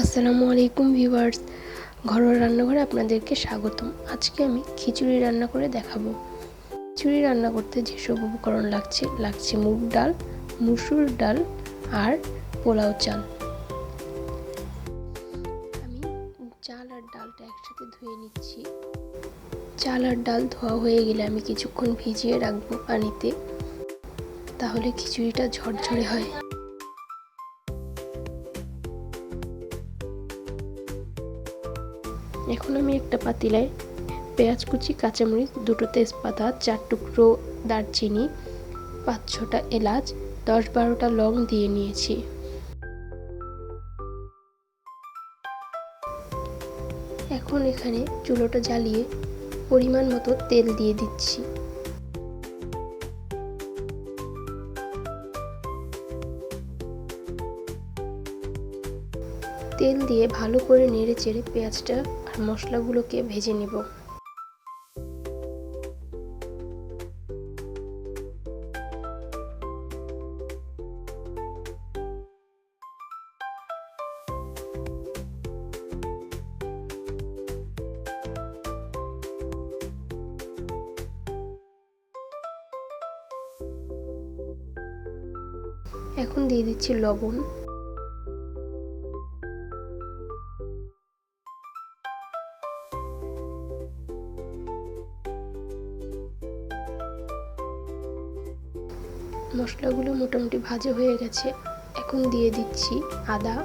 আসসালামু আলাইকুম ভিউয়ার্স। ঘরোয়া রান্নাঘরে আপনাদেরকে স্বাগতম। আজকে আমি খিচুড়ি রান্না করে দেখাবো। খিচুড়ি রান্না করতে যেসব উপকরণ লাগছে লাগছে মুগ ডাল, মুসুর ডাল আর পোলাও চাল। আমি চাল আর ডালটা একসাথে ধুয়ে নিচ্ছি। চাল আর ডাল ধোয়া হয়ে গেলে আমি কিছুক্ষণ ভিজিয়ে রাখব পানিতে। তাহলে খিচুড়িটা ঝরঝরে হয়। এখন আমি একটা পাতিলায় পেঁয়াজ কুচি, কাঁচামরিচ, দুটো তেজপাতা, চার টুকরো দারচিনি, পাঁচ ছটা এলাচ, দশ বারোটা লং দিয়ে নিয়েছি। এখন এখানে চুলোটা জ্বালিয়ে পরিমাণ মতো তেল দিয়ে দিচ্ছি। তেল দিয়ে ভালো করে নেড়ে চেড়ে পেঁয়াজটা মশলাগুলোকে ভেজে নেব। এখন দিয়ে দিচ্ছি লবণ। মশলাগুলো মোটামুটি ভাজা হয়ে গেছে। এখন দিয়ে দিচ্ছি আদা।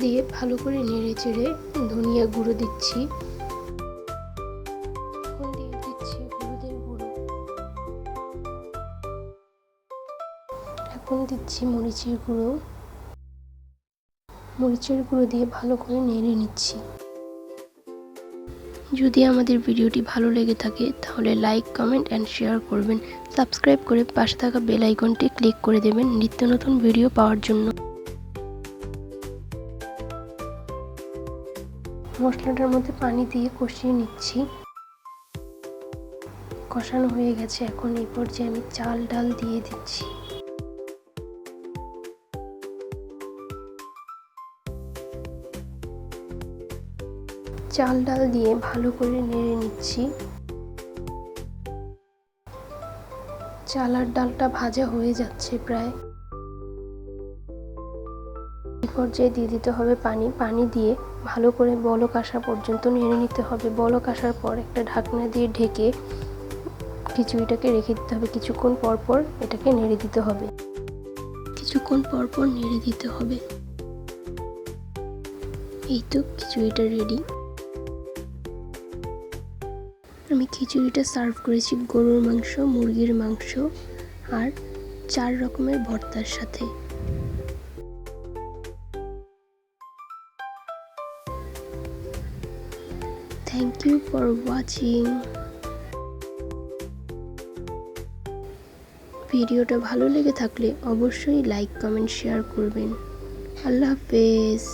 দিয়ে ভালো করে নেড়ে চেড়ে ধনিয়া গুঁড়ো দিচ্ছি। এখন দিয়ে দিচ্ছি গুঁড়ো। এখন দিচ্ছি মরিচের গুঁড়ো। মরিচের গুঁড়ো দিয়ে ভালো করে নেড়ে নিচ্ছি। যদি আমাদের ভিডিওটি ভালো লেগে থাকে, তাহলে লাইক, কমেন্ট অ্যান্ড শেয়ার করবেন। সাবস্ক্রাইব করে পাশে থাকা বেল আইকনটি ক্লিক করে দেবেন নিত্য নতুন ভিডিও পাওয়ার জন্য। মশলাটার মধ্যে পানি দিয়ে কষিয়ে নিচ্ছি। কষানো হয়ে গেছে, এখন এই পর্যায়ে আমি চাল ডাল দিয়ে দিচ্ছি। চাল ডাল দিয়ে ভালো করে নেড়ে নিচ্ছি। চাল আর ডালটা ভাজা হয়ে যাচ্ছে প্রায়। পর্যায়ে দিয়ে দিতে হবে পানি। পানি দিয়ে ভালো করে বলক আসা পর্যন্ত নেড়ে নিতে হবে। বলক আসার পর একটা ঢাকনা দিয়ে ঢেকে খিচুড়িটাকে রেখে দিতে হবে। কিছুক্ষণ পর পর এটাকে নেড়ে দিতে হবে। কিছুক্ষণ পর পর নেড়ে দিতে হবে। এই তো খিচুড়িটা রেডি আমি খিচুড়িটা সার্ভ করেছি গরুর মাংস, মুরগির মাংস আর চার রকমের ভর্তার সাথে। থ্যাংক ইউ ফর ওয়াচিং ভিডিওটা ভালো লেগে থাকলে অবশ্যই লাইক কমেন্ট শেয়ার করবেন। আল্লাহ হাফেজ।